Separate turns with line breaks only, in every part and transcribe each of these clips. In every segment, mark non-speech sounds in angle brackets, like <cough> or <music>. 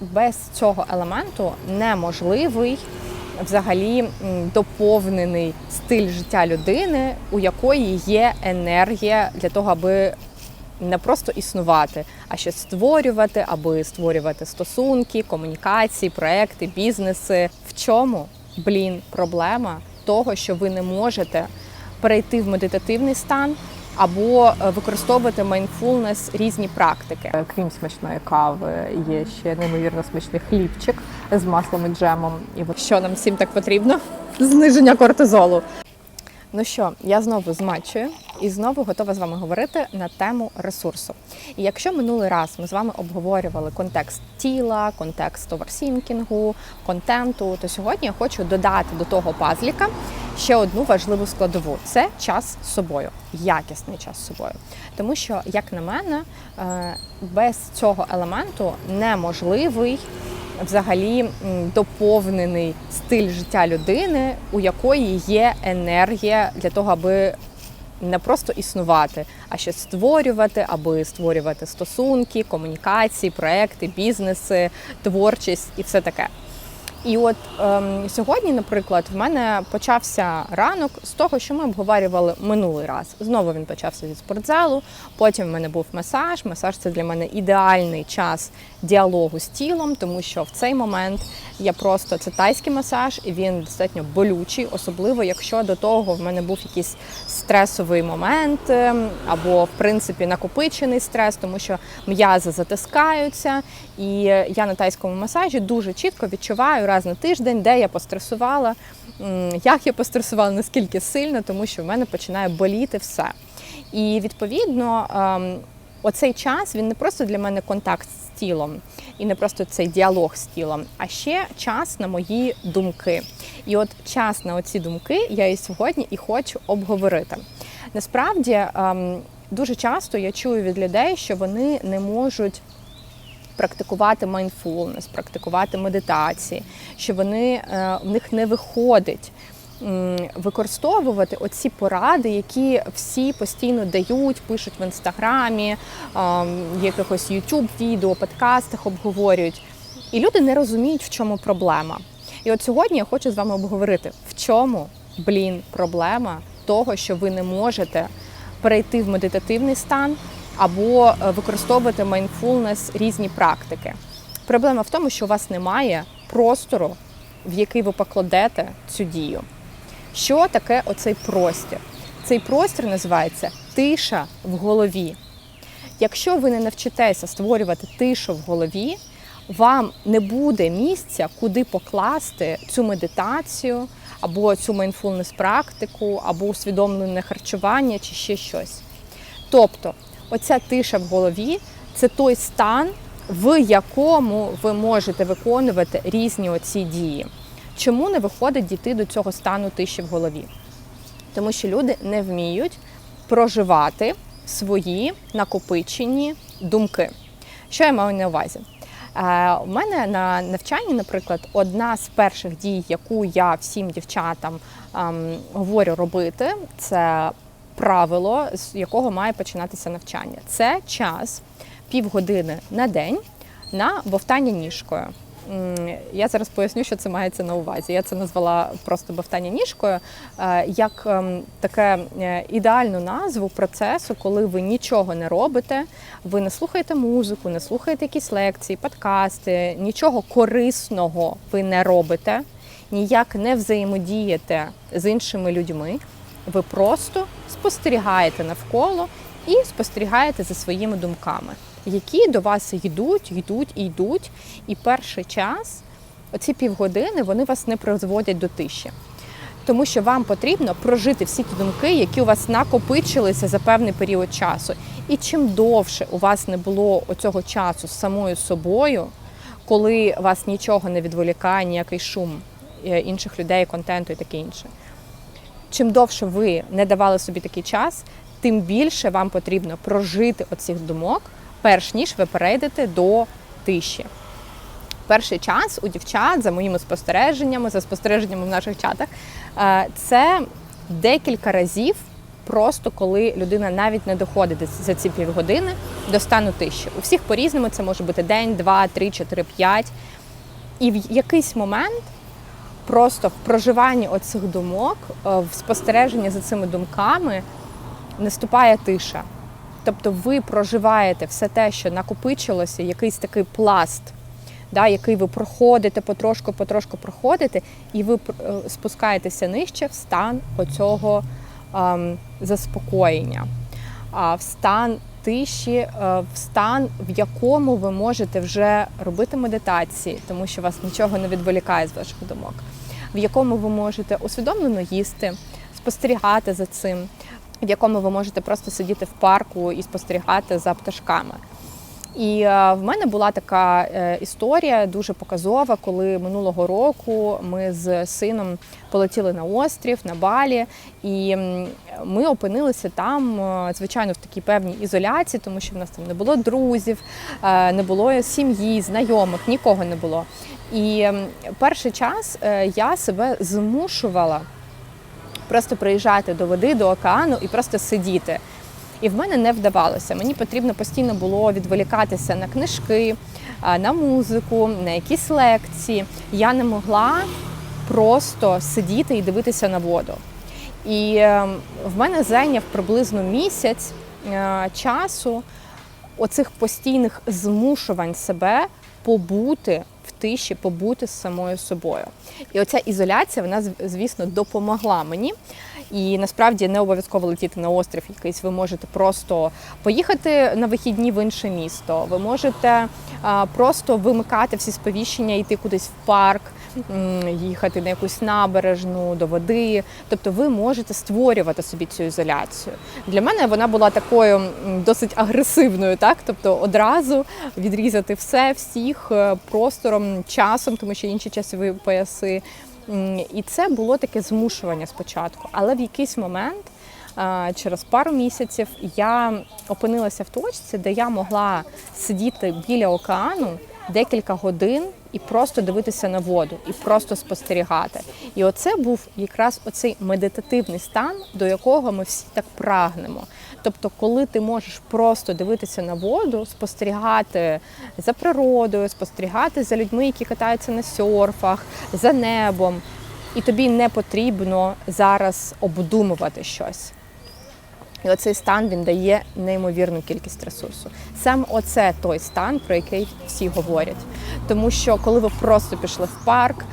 без цього елементу неможливий взагалі доповнений стиль життя людини, у якої є енергія для того, аби не просто існувати, а ще створювати, аби створювати стосунки, комунікації, проекти, бізнеси. В чому, блін, проблема того, що ви не можете перейти в медитативний стан або е, використовувати майнфулнес різні практики. Е, Крім смачної кави, є ще неймовірно смачний хлібчик з маслом і джемом. І що нам всім так потрібно? Зниження кортизолу. Ну що, я знову з матчею і знову готова з вами говорити на тему ресурсу. І якщо минулий раз ми з вами обговорювали контекст тіла, контекст оверсінкінгу, контенту, то сьогодні я хочу додати до того пазліка ще одну важливу складову це час з собою, якісний час з собою. Тому що, як на мене, е, без цього елементу неможливий взагалі доповнений стиль життя людини, у якої є енергія для того, аби не просто існувати, а ще створювати, аби створювати стосунки, комунікації, проекти, бізнеси, творчість і все таке. І от ем, сьогодні, наприклад, в мене почався ранок з того, що ми обговорювали минулий раз. Знову він почався зі спортзалу. Потім в мене був масаж. Масаж це для мене ідеальний час діалогу з тілом, тому що в цей момент я просто це тайський масаж, і він достатньо болючий, особливо якщо до того в мене був якийсь стресовий момент, ем, або в принципі накопичений стрес, тому що м'язи затискаються. І я на тайському масажі дуже чітко відчуваю раз на тиждень, де я постресувала, як я постресувала, наскільки сильно, тому що в мене починає боліти все. І відповідно, ем, оцей час він не просто для мене контакт з тілом, і не просто цей діалог з тілом, а ще час на мої думки. І от час на оці думки я і сьогодні і хочу обговорити. Насправді ем, дуже часто я чую від людей, що вони не можуть практикувати майндфулнес, практикувати медитації, що вони е, в них не виходить використовувати оці поради, які всі постійно дають, пишуть в інстаграмі, якихось youtube відео, подкастах обговорюють. І люди не розуміють, в чому проблема. І от сьогодні я хочу з вами обговорити, в чому, блін, проблема того, що ви не можете перейти в медитативний стан або е, використовувати майндфулнес різні практики. Проблема в тому, що у вас немає простору, в який ви покладете цю дію. Що таке оцей простір? Цей простір називається тиша в голові. Якщо ви не навчитеся створювати тишу в голові, вам не буде місця, куди покласти цю медитацію, або цю майндфулнес практику, або усвідомлене харчування, чи ще щось. Тобто, оця тиша в голові це той стан, в якому ви можете виконувати різні оці дії. Чому не виходить дійти до цього стану тиші в голові? Тому що люди не вміють проживати свої накопичені думки. Що я маю на увазі? Е, У мене на навчанні, наприклад, одна з перших дій, яку я всім дівчатам ем, говорю робити, це правило, з якого має починатися навчання. Це час півгодини на день на бовтання ніжкою. Я зараз поясню, що це мається на увазі. Я це назвала просто бовтання ніжкою е, як ем, таке е, ідеальну назву процесу, коли ви нічого не робите, ви не слухаєте музику, не слухаєте якісь лекції, подкасти, нічого корисного ви не робите, ніяк не взаємодієте з іншими людьми. Ви просто спостерігаєте навколо і спостерігаєте за своїми думками, які до вас йдуть, йдуть і йдуть. І перший час, оці півгодини, вони вас не призводять до тиші. Тому що вам потрібно прожити всі ті думки, які у вас накопичилися за певний період часу. І чим довше у вас не було оцього часу з самою собою, коли вас нічого не відволікає, ніякий шум е, інших людей, контенту і таке інше. Чим довше ви не давали собі такий час, тим більше вам потрібно прожити оцих думок, перш ніж ви перейдете до тиші. Перший час у дівчат, за моїми спостереженнями, за спостереженнями в наших чатах, е, це декілька разів просто коли людина навіть не доходить за ці півгодини до стану тиші. У всіх по-різному це може бути день, два, три, чотири, п'ять. І в якийсь момент просто в проживанні оцих думок, е, в спостереженні за цими думками наступає тиша. Тобто ви проживаєте все те, що накопичилося, якийсь такий пласт, да, який ви проходите, потрошку, потрошку проходите, і ви е, спускаєтеся нижче в стан оцього ем, заспокоєння, а в стан тиші, е, в стан, в якому ви можете вже робити медитації, тому що вас нічого не відволікає з ваших думок, в якому ви можете усвідомлено їсти, спостерігати за цим в якому ви можете просто сидіти в парку і спостерігати за пташками. І е, в мене була така е, історія дуже показова, коли минулого року ми з сином полетіли на острів, на балі, і ми опинилися там, е, звичайно, в такій певній ізоляції, тому що в нас там не було друзів, не було сім'ї, знайомих, нікого не було. І перший час я себе змушувала просто приїжджати до води, до океану і просто сидіти. І в мене не вдавалося. Мені потрібно постійно було відволікатися на книжки, на музику, на якісь лекції. Я не могла просто сидіти і дивитися на воду. І ем, в мене зайняв приблизно місяць е, часу оцих постійних змушувань себе побути в тиші, побути з самою собою. І оця ізоляція, вона, звісно, допомогла мені. І насправді не обов'язково летіти на острів якийсь. Ви можете просто поїхати на вихідні в інше місто. Ви можете а, просто вимикати всі сповіщення, йти кудись в парк, їхати на якусь набережну до води. Тобто ви можете створювати собі цю ізоляцію. Для мене вона була такою досить агресивною, так тобто одразу відрізати все, всіх е, простором, часом, тому що інші часові пояси. І це було таке змушування спочатку. Але в якийсь момент, через пару місяців, я опинилася в точці, де я могла сидіти біля океану декілька годин і просто дивитися на воду, і просто спостерігати. І оце був якраз оцей медитативний стан, до якого ми всі так прагнемо. Тобто, коли ти можеш просто дивитися на воду, спостерігати за природою, спостерігати за людьми, які катаються на серфах, за небом, і тобі не потрібно зараз обдумувати щось. І оцей стан він дає неймовірну кількість ресурсу. Саме оце той стан, про який всі говорять. Тому що коли ви просто пішли в парк,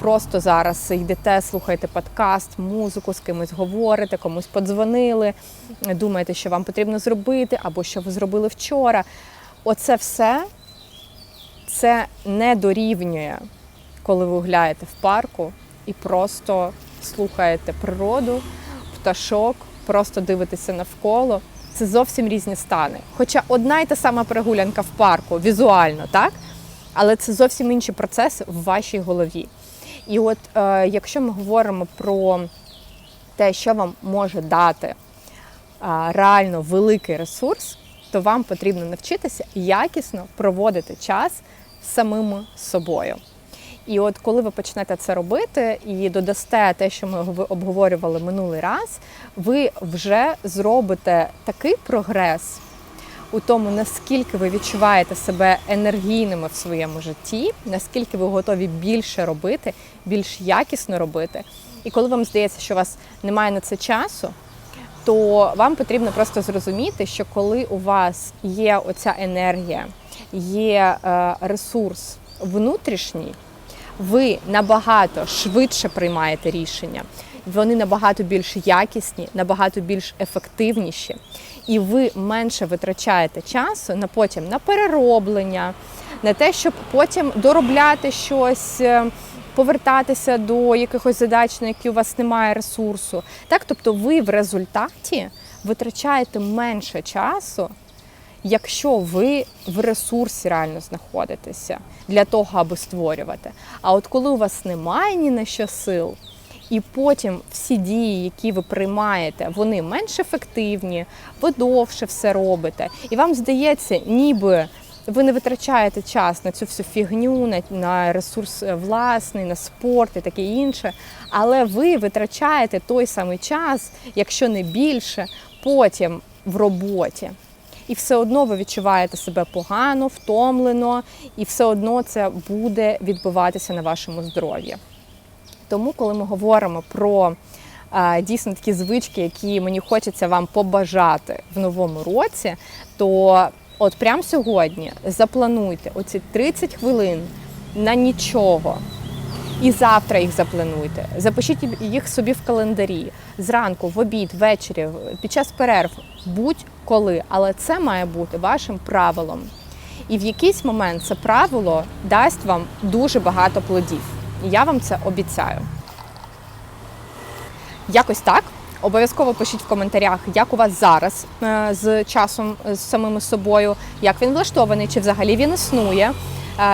просто зараз йдете, слухаєте подкаст, музику, з кимось говорите, комусь подзвонили, думаєте, що вам потрібно зробити, або що ви зробили вчора. Оце все це не дорівнює, коли ви гуляєте в парку і просто слухаєте природу, пташок просто дивитися навколо. Це зовсім різні стани. Хоча одна й та сама прогулянка в парку візуально, так? Але це зовсім інші процеси в вашій голові. І от е, якщо ми говоримо про те, що вам може дати е, реально великий ресурс, то вам потрібно навчитися якісно проводити час самим собою. І от коли ви почнете це робити і додасте те, що ми обговорювали минулий раз, ви вже зробите такий прогрес у тому, наскільки ви відчуваєте себе енергійними в своєму житті, наскільки ви готові більше робити, більш якісно робити. І коли вам здається, що у вас немає на це часу, то вам потрібно просто зрозуміти, що коли у вас є оця енергія, є е, ресурс внутрішній ви набагато швидше приймаєте рішення. Вони набагато більш якісні, набагато більш ефективніші, і ви менше витрачаєте часу на потім на перероблення, на те, щоб потім доробляти щось, е, повертатися до якихось задач, на які у вас немає ресурсу. Так, тобто, ви в результаті витрачаєте менше часу якщо ви в ресурсі реально знаходитеся для того, аби створювати. А от коли у вас немає ні на що сил, і потім всі дії, які ви приймаєте, вони менш ефективні, ви довше все робите, і вам здається, ніби ви не витрачаєте час на цю всю фігню, на, на ресурс е, власний, на спорт і таке інше. Але ви витрачаєте той самий час, якщо не більше, потім в роботі. І все одно ви відчуваєте себе погано, втомлено, і все одно це буде відбиватися на вашому здоров'ї. Тому, коли ми говоримо про дійсно такі звички, які мені хочеться вам побажати в новому році, то от прямо сьогодні заплануйте оці 30 хвилин на нічого. І завтра їх заплануйте. Запишіть їх собі в календарі зранку, в обід, ввечері, під час перерв, будь-коли. Але це має бути вашим правилом. І в якийсь момент це правило дасть вам дуже багато плодів. І я вам це обіцяю. Якось так. Обов'язково пишіть в коментарях, як у вас зараз е, з часом з самим собою, як він влаштований, чи взагалі він існує.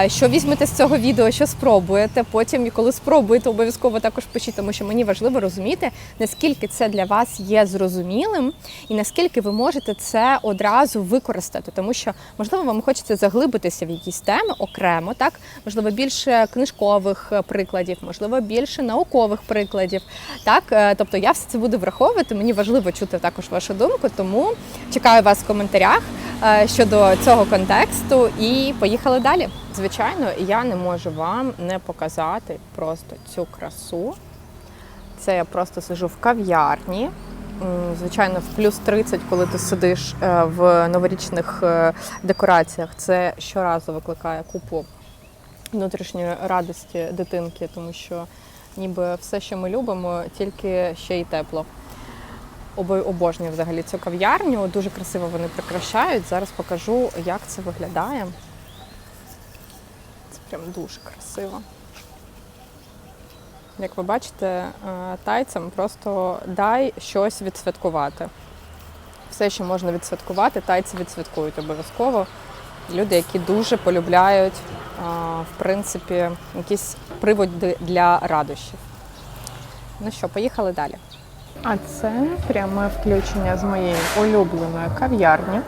Що візьмете з цього відео, що спробуєте. Потім, коли спробуєте, обов'язково також пишіть, тому що мені важливо розуміти, наскільки це для вас є зрозумілим, і наскільки ви можете це одразу використати. Тому що, можливо, вам хочеться заглибитися в якісь теми окремо, так можливо, більше книжкових е, прикладів, можливо, більше наукових прикладів. Так, Е, тобто я все це буду враховувати. Мені важливо чути також вашу думку, тому чекаю вас в коментарях е, щодо цього контексту і поїхали далі. Звичайно, я не можу вам не показати просто цю красу. Це я просто сижу в кав'ярні. Звичайно, в плюс 30, коли ти сидиш е, в новорічних е, декораціях, це щоразу викликає купу внутрішньої радості дитинки, тому що ніби все, що ми любимо, тільки ще й тепло. Обо- Обожнюю взагалі цю кав'ярню. Дуже красиво вони прикрашають. Зараз покажу, як це виглядає. Прям дуже красиво. Як ви бачите, е, тайцям просто дай щось відсвяткувати. Все, що можна відсвяткувати, тайці відсвяткують обов'язково. Люди, які дуже полюбляють, в принципі, якісь приводи для радощів. Ну що, поїхали далі. А це пряме включення з моєї улюбленої кав'ярні.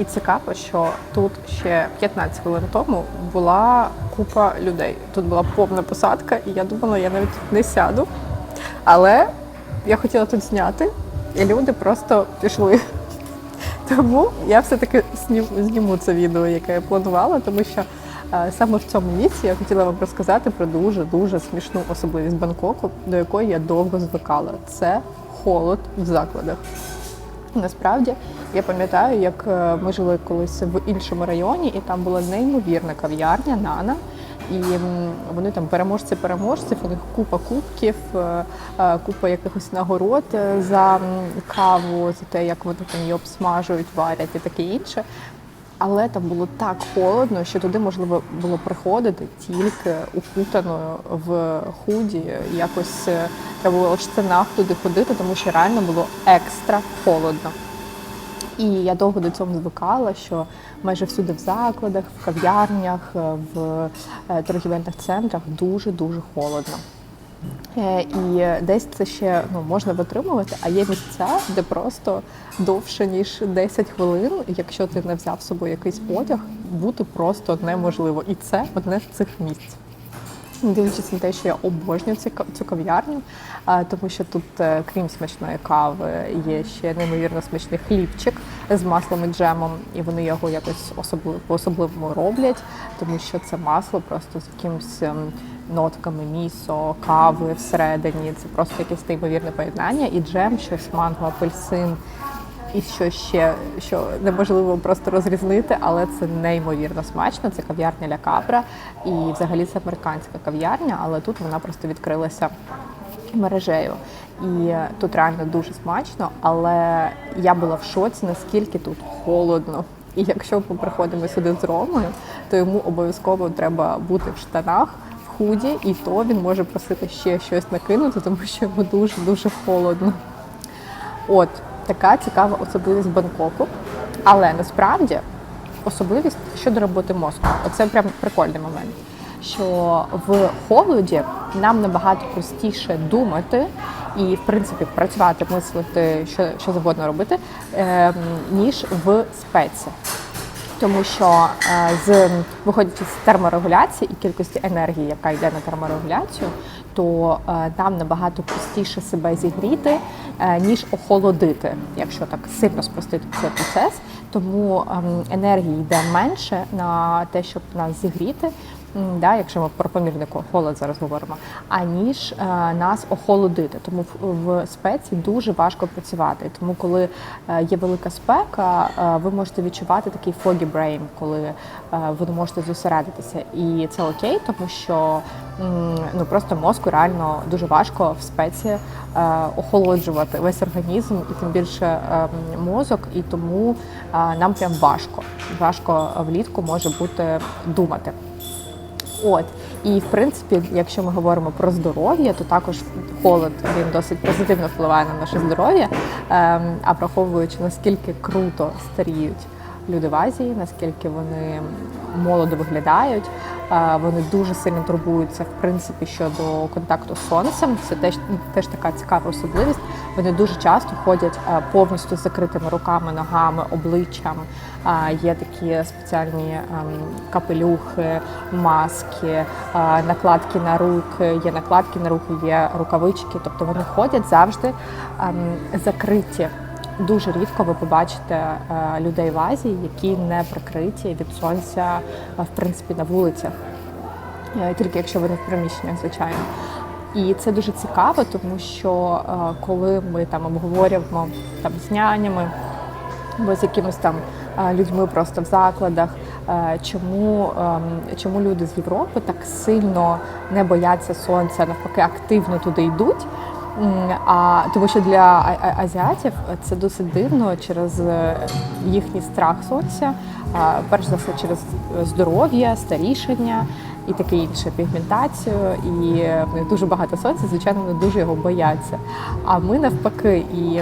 І цікаво, що тут ще 15 хвилин тому була купа людей. Тут була повна посадка, і я думала, я навіть не сяду. Але я хотіла тут зняти, і люди просто пішли. <laughs> Тому я все-таки знім- зніму це відео, яке я планувала, тому що е, саме в цьому місці я хотіла вам розказати про дуже дуже смішну особливість Бангкоку, до якої я довго звикала. Це холод в закладах. Насправді я пам'ятаю, як е, ми жили колись в іншому районі, і там була неймовірна кав'ярня Нана. І вони там переможці переможців, у них купа кубків, е, е, купа якихось нагород за каву, за те, як вони там її обсмажують, варять і таке інше. Але там було так холодно, що туди можливо було приходити тільки укутаною в худі. Якось е, треба було в штанах туди ходити, тому що реально було екстра холодно. І я довго до цього звикала, що майже всюди в закладах, в кав'ярнях, е, в е, торгівельних центрах дуже дуже холодно. І десь це ще ну, можна витримувати, а є місця, де просто довше ніж 10 хвилин, якщо ти не взяв з собою якийсь одяг, бути просто неможливо. І це одне з цих місць. Дивлячись на те, що я обожнюю цю кав'ярню, тому що тут, е, крім смачної кави, є ще неймовірно смачний хлібчик з маслом і джемом, і вони його якось особливо по-особливому роблять, тому що це масло просто з якимось ем, нотками місо, кави всередині. Це просто якесь неймовірне поєднання. І джем, щось манго, апельсин. І що ще, що неможливо просто розрізнити, але це неймовірно смачно. Це кав'ярня Ля Капра. І взагалі це американська кав'ярня, але тут вона просто відкрилася мережею. І тут реально дуже смачно, але я була в шоці, наскільки тут холодно. І якщо ми приходимо сюди з Ромою, то йому обов'язково треба бути в штанах, худі, і то він може просити ще щось накинути, тому що йому дуже дуже холодно. От така цікава особливість Бангкоку. Але насправді особливість щодо роботи мозку. Оце прям прикольний момент. Що в холоді нам набагато простіше думати і, в принципі, працювати, мислити, що, що завгодно робити, ем, ніж в спеці. Тому що е, з виходячи з терморегуляції і кількості енергії, яка йде на терморегуляцію, то там набагато простіше себе зігріти, е, ніж охолодити, якщо так сильно спростити цей процес. Тому ем, енергії йде менше на те, щоб нас зігріти. Да, якщо ми про помірний холод зараз говоримо, аніж е, нас охолодити. Тому в, спеці дуже важко працювати. Тому, коли е, є велика спека, е, ви можете відчувати такий foggy brain, коли ви не можете зосередитися. І це окей, тому що ну просто мозку реально дуже важко в спеці охолоджувати весь організм, і тим більше мозок, і тому нам прям важко. Важко влітку може бути думати. От і в принципі, якщо ми говоримо про здоров'я, то також холод він досить позитивно впливає на наше здоров'я. Ем, а враховуючи наскільки круто старіють люди в Азії, наскільки вони молодо виглядають, е, вони дуже сильно турбуються в принципі щодо контакту з сонцем. Це теж теж така цікава особливість. Вони дуже часто ходять е, повністю з закритими руками, ногами, обличчям. Є такі спеціальні ем, капелюхи, маски, накладки на руки, є накладки на руки, є рукавички. Тобто вони ходять завжди ем, закриті. Дуже рідко ви побачите е, людей в Азії, які не прикриті від сонця, е, в принципі, на вулицях, тільки якщо вони в приміщеннях, звичайно. І це дуже цікаво, тому що е, коли ми там обговорюємо там з нянями або з якимись там е, людьми просто в закладах, е, чому, ем, чому люди з Європи так сильно не бояться сонця, навпаки, активно туди йдуть. А тому, що для азіатів це досить дивно через їхній страх сонця, перш за все через здоров'я, старішання і таке інше, пігментацію. І в них дуже багато сонця, звичайно, вони дуже його бояться. А ми навпаки, і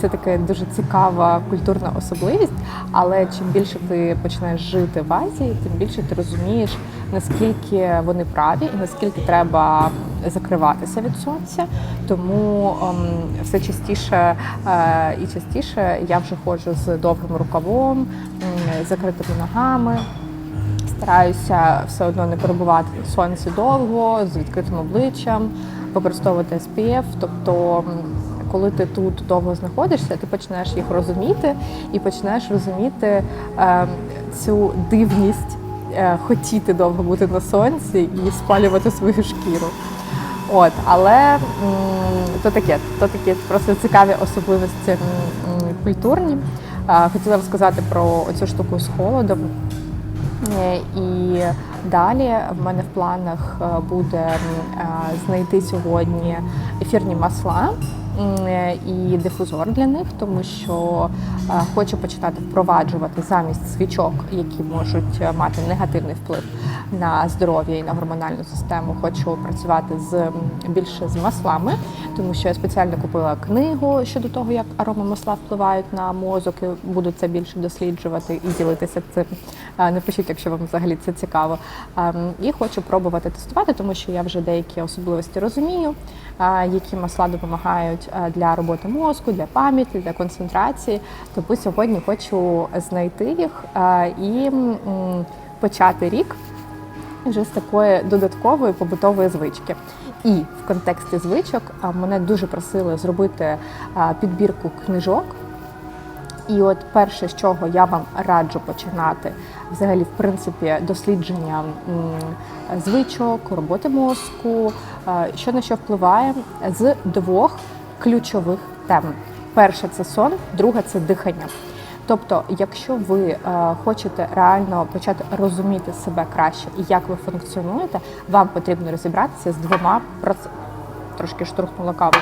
це така дуже цікава культурна особливість. Але чим більше ти починаєш жити в Азії, тим більше ти розумієш, наскільки вони праві і наскільки треба закриватися від сонця. Тому ем, все частіше е, і частіше я вже ходжу з довгим рукавом, з закритими ногами. Стараюся все одно не перебувати в сонці довго, з відкритим обличчям, використовувати SPF. Тобто, коли ти тут довго знаходишся, ти починаєш їх розуміти і починаєш розуміти е, цю дивність е, хотіти довго бути на сонці і спалювати свою шкіру. От, але то таке, то таке просто цікаві особливості культурні. А, Хотіла розказати про цю штуку з холодом. І далі в мене в планах е, буде е, знайти сьогодні ефірні масла і дифузор для них, тому що е, хочу починати впроваджувати замість свічок, які можуть е, мати негативний вплив на здоров'я і на гормональну систему. Хочу працювати з більше з маслами, тому що я спеціально купила книгу щодо того, як аромамасла впливають на мозок. і Буду це більше досліджувати і ділитися цим. Е, Напишіть, якщо вам взагалі це цікаво. Ем, І хочу пробувати тестувати, тому що я вже деякі особливості розумію, е, які масла допомагають е, для роботи мозку, для пам'яті, для концентрації. Тому сьогодні хочу знайти їх е, і почати рік вже з такої додаткової побутової звички. І в контексті звичок мене дуже просили зробити підбірку книжок. І от перше, з чого я вам раджу починати, взагалі, в принципі, дослідження звичок, роботи мозку, е, що на що впливає, з двох ключових тем. Перше це сон, друге це дихання. Тобто, якщо ви е, хочете реально почати розуміти себе краще і як ви функціонуєте, вам потрібно розібратися з двома проц... трошки штурхнула каву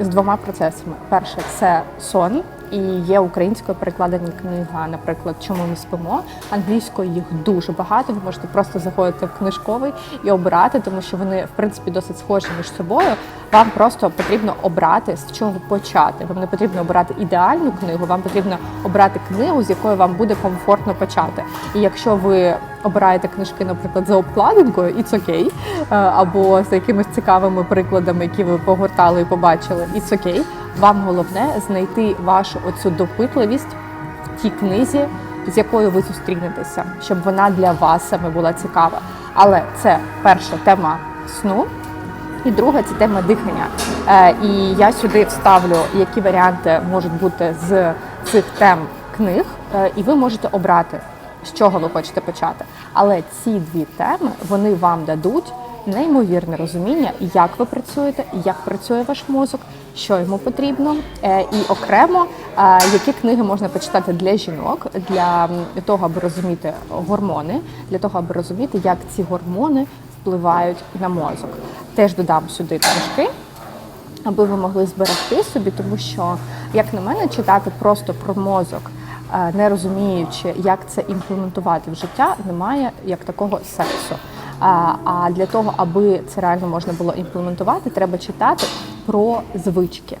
з двома процесами. Перше це сон, і є українською перекладені книга, наприклад, Чому ми спимо. Англійською їх дуже багато. Ви можете просто заходити в книжковий і обирати, тому що вони в принципі досить схожі між собою. Вам просто потрібно обрати з чого почати. Вам не потрібно обирати ідеальну книгу, вам потрібно обрати книгу, з якої вам буде комфортно почати. І якщо ви обираєте книжки, наприклад, за обкладинкою, і окей, е, або з якимись цікавими прикладами, які ви погортали і побачили, і окей. Вам головне знайти вашу оцю допитливість в тій книзі, з якою ви зустрінетеся, щоб вона для вас саме була цікава. Але це перша тема сну. І друга це тема дихання. Е, і я сюди вставлю, які варіанти можуть бути з цих тем книг, е, і ви можете обрати, з чого ви хочете почати. Але ці дві теми вони вам дадуть неймовірне розуміння, як ви працюєте, як працює ваш мозок, що йому потрібно, Е, і окремо які книги можна почитати для жінок, для того, аби розуміти гормони, для того, аби розуміти, як ці гормони впливають на мозок. Теж додам сюди книжки, аби ви могли зберегти собі, тому що, як на мене, читати просто про мозок, е, не розуміючи, як це імплементувати в життя, немає як такого сенсу. А а для того, аби це реально можна було імплементувати, треба читати про звички.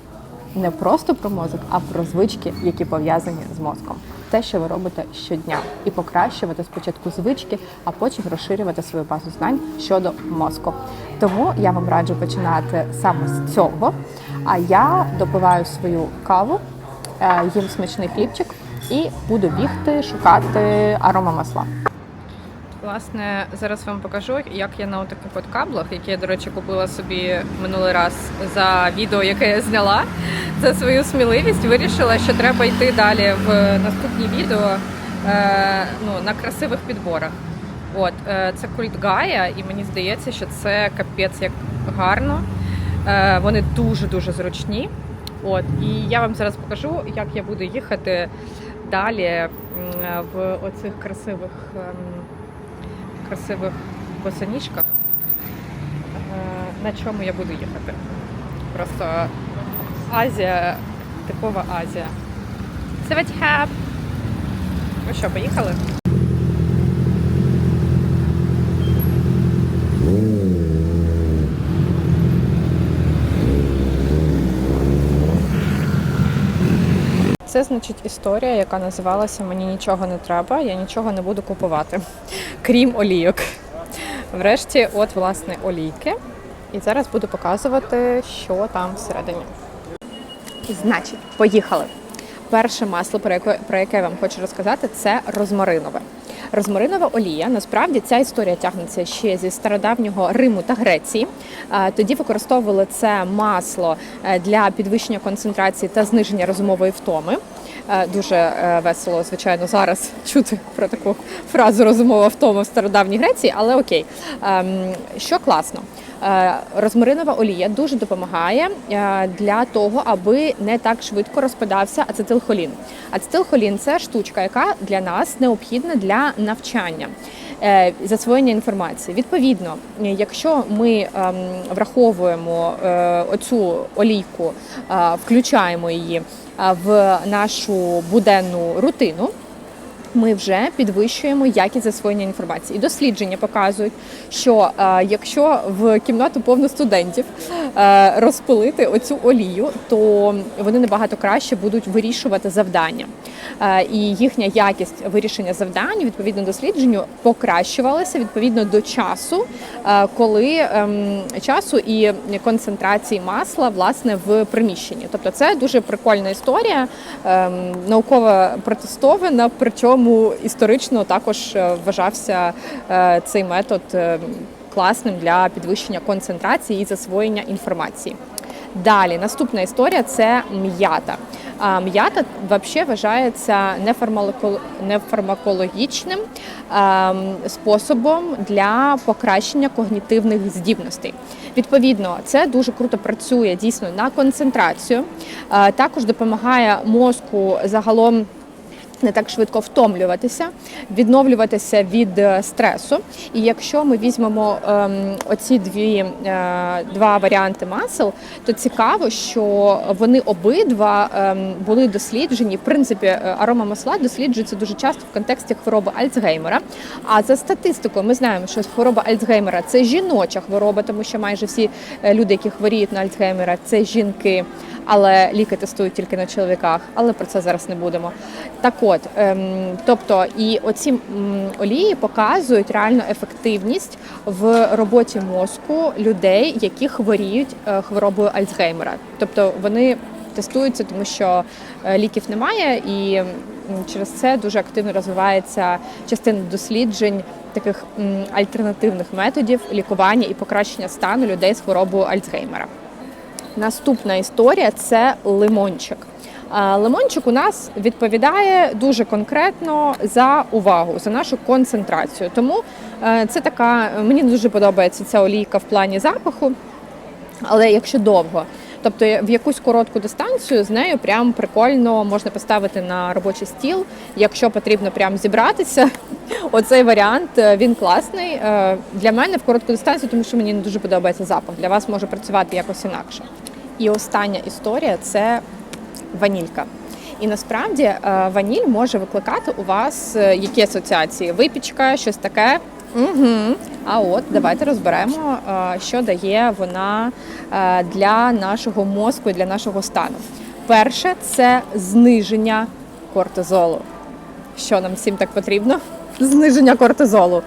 Не просто про мозок, а про звички, які пов'язані з мозком. Те, що ви робите щодня, і покращувати спочатку звички, а потім розширювати свою базу знань щодо мозку. Тому я вам раджу починати саме з цього. А я допиваю свою каву, е, їм смачний хлібчик і буду бігти шукати аромамасла. Власне, зараз вам покажу, як я на таких от каблах, які я, до речі, купила собі минулий раз за відео, яке я зняла за свою сміливість, вирішила, що треба йти далі в наступні відео е, ну, на красивих підборах. От, е, це культ Гая, і мені здається, що це капець як гарно. Е, вони дуже-дуже зручні. От, і я вам зараз покажу, як я буду їхати далі в оцих красивих. ем, красивих босоніжках. Е, На чому я буду їхати? Просто Азія, типова Азія. Севатьхап! Ну що, поїхали? Це значить історія, яка називалася Мені нічого не треба, я нічого не буду купувати, <laughs> крім олійок. Врешті, от власне олійки. І зараз буду показувати, що там всередині. Значить, поїхали. Перше масло, про яке, про яке я вам хочу розказати, це розмаринове. Розмаринова олія. Насправді ця історія тягнеться ще зі стародавнього Риму та Греції. Тоді використовували це масло е, для підвищення концентрації та зниження розумової втоми. Е, Дуже е, весело, звичайно, зараз <laughs> чути про таку фразу розумова втома в стародавній Греції, але окей. Ем, Що класно, розмаринова олія дуже допомагає е, для того, аби не так швидко розпадався ацетилхолін. Ацетилхолін це штучка, яка для нас необхідна для навчання. е, Засвоєння інформації. Відповідно, е, якщо ми ем, враховуємо е, оцю олійку, е, включаємо її е, в нашу буденну рутину, ми вже підвищуємо якість засвоєння інформації. І дослідження показують, що е, якщо в кімнату повно студентів е, розпилити оцю олію, то вони набагато краще будуть вирішувати завдання. Е, і їхня якість вирішення завдань відповідно дослідженню покращувалася відповідно до часу, е, коли ем, часу і концентрації масла власне в приміщенні. Тобто, це дуже прикольна історія, ем, науково протестована, причому історично також е, вважався цей метод класним для підвищення концентрації і засвоєння інформації. Далі наступна історія це м'ята. М'ята взагалі вважається нефармакологічним способом для покращення когнітивних здібностей. Відповідно, це дуже круто працює дійсно на концентрацію, також допомагає мозку загалом не так швидко втомлюватися, відновлюватися від е, стресу. І якщо ми візьмемо ем, оці дві е, два варіанти масел, то цікаво, що вони обидва ем, були досліджені. В принципі, е, арома масла досліджується дуже часто в контексті хвороби Альцгеймера. А за статистикою, ми знаємо, що хвороба Альцгеймера це жіноча хвороба, тому що майже всі люди, які хворіють на Альцгеймера, це жінки але ліки тестують тільки на чоловіках, але про це зараз не будемо. Так от, ем, тобто, і оці олії показують реальну ефективність в роботі мозку людей, які хворіють е, хворобою Альцгеймера. Тобто вони тестуються, тому що е, ліків немає і через це дуже активно розвивається частина досліджень таких альтернативних методів лікування і покращення стану людей з хворобою Альцгеймера. Наступна історія це лимончик. Лимончик у нас відповідає дуже конкретно за увагу, за нашу концентрацію. Тому е, це така, мені дуже подобається ця олійка в плані запаху, але якщо довго. Тобто в якусь коротку дистанцію з нею прям прикольно можна поставити на робочий стіл. Якщо потрібно прям зібратися, <laughs> оцей варіант е, він класний е, для мене в коротку дистанцію, тому що мені не дуже подобається запах. Для вас може працювати якось інакше. І остання історія це ванілька. І насправді е, ваніль може викликати у вас які асоціації? Випічка, щось таке. Угу. А от давайте розберемо, е, що дає вона е, для нашого мозку і для нашого стану. Перше це зниження кортизолу. Що нам всім так потрібно? <laughs> Зниження кортизолу.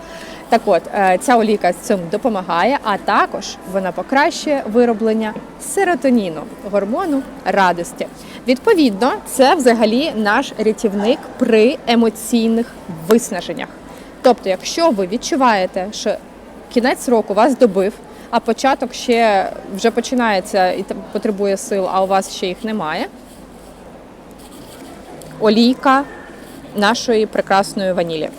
Так от, е, ця олійка з цим допомагає, а також вона покращує вироблення серотоніну, гормону радості. Відповідно, це взагалі наш рятівник при емоційних виснаженнях. Тобто, якщо ви відчуваєте, що кінець року вас добив, а початок ще вже починається і потребує сил, а у вас ще їх немає. Олійка нашої прекрасної ванілі.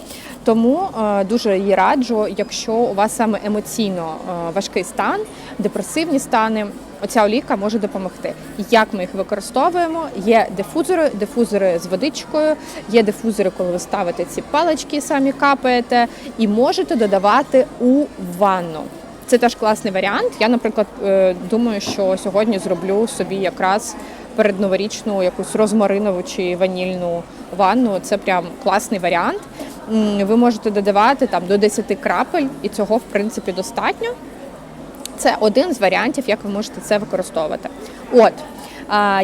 Тому е, дуже її раджу, якщо у вас саме емоційно е, важкий стан, депресивні стани, оця олійка може допомогти. Як ми їх використовуємо? Є дифузори, дифузори з водичкою, є дифузори, коли ви ставите ці палички, самі капаєте, і можете додавати у ванну. Це теж класний варіант. Я, наприклад, е, думаю, що сьогодні зроблю собі якраз передноворічну якусь розмаринову чи ванільну ванну. Це прям класний варіант. Ви можете додавати там до 10 крапель, і цього в принципі достатньо. Це один з варіантів, як ви можете це використовувати. От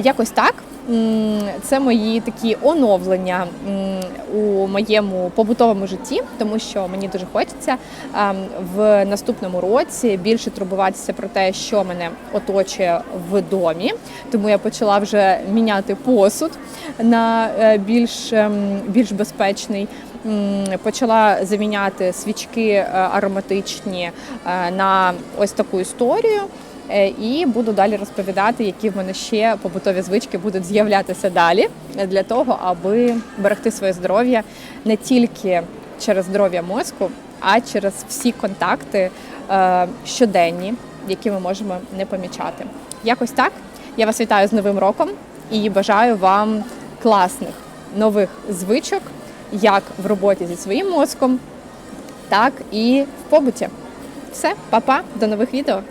якось так. Це мої такі оновлення у моєму побутовому житті, тому що мені дуже хочеться ем, в наступному році більше турбуватися про те, що мене оточує в домі. Тому я почала вже міняти посуд на е, більш, ем, більш безпечний. Почала заміняти свічки е, ароматичні е, на ось таку історію. Е, І буду далі розповідати, які в мене ще побутові звички будуть з'являтися далі для того, аби берегти своє здоров'я не тільки через здоров'я мозку, а через всі контакти е, щоденні, які ми можемо не помічати. Якось так. Я вас вітаю з Новим роком і бажаю вам класних нових звичок, як в роботі зі своїм мозком, так і в побуті. Все, па-па, до нових відео.